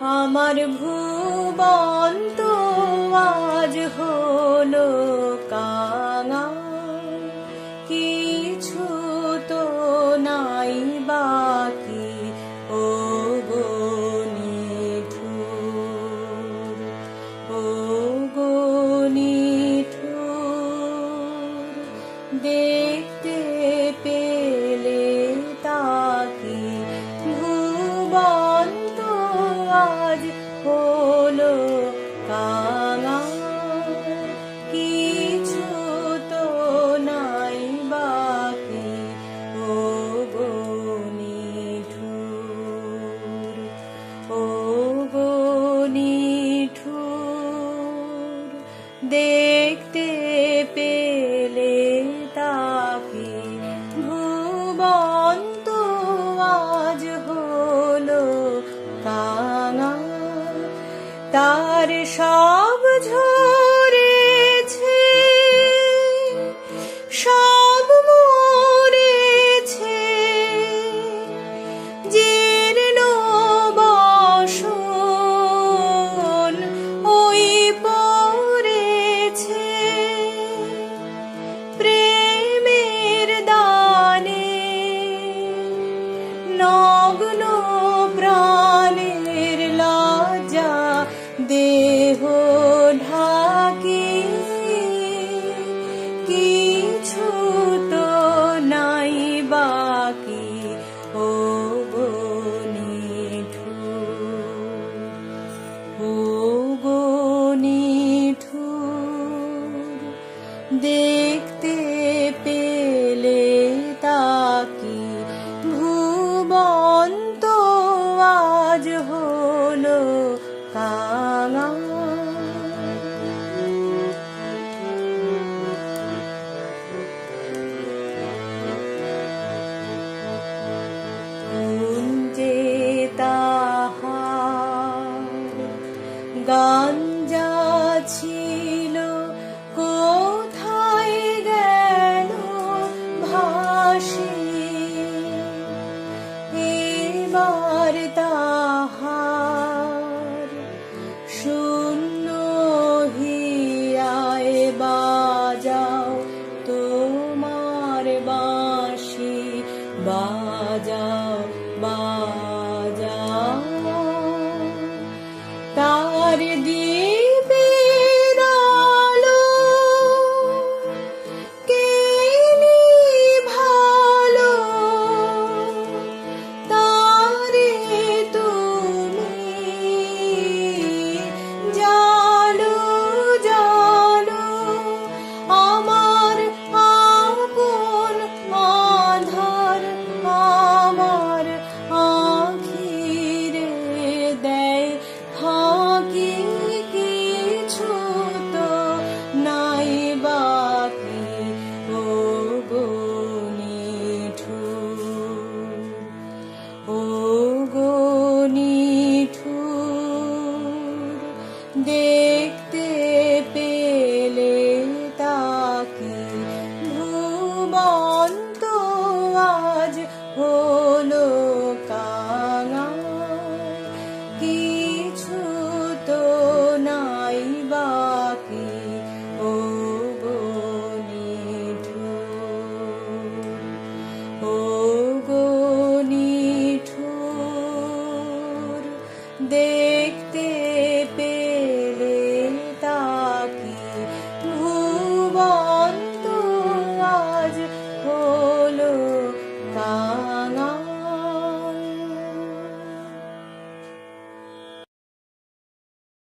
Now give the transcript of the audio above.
আমার ভুবন তো আজ হলো কাঙা কিছু তো নাই বাকি, ও গনিঠুর ও গনিঠুর দেখতে পেলে আজ হলো তার সব ঝরেছে সব মরেছে। জীর্ণ বসন ওই পড়েছে। প্রেমের দানে নগ্ন দেখতে পেলে তাকি ভুবন তো আজ হলো কাঙা। তাহার গাঞ্জা ছিল হিয়ায় বাজাও তোমার বাঁশি বাজাও।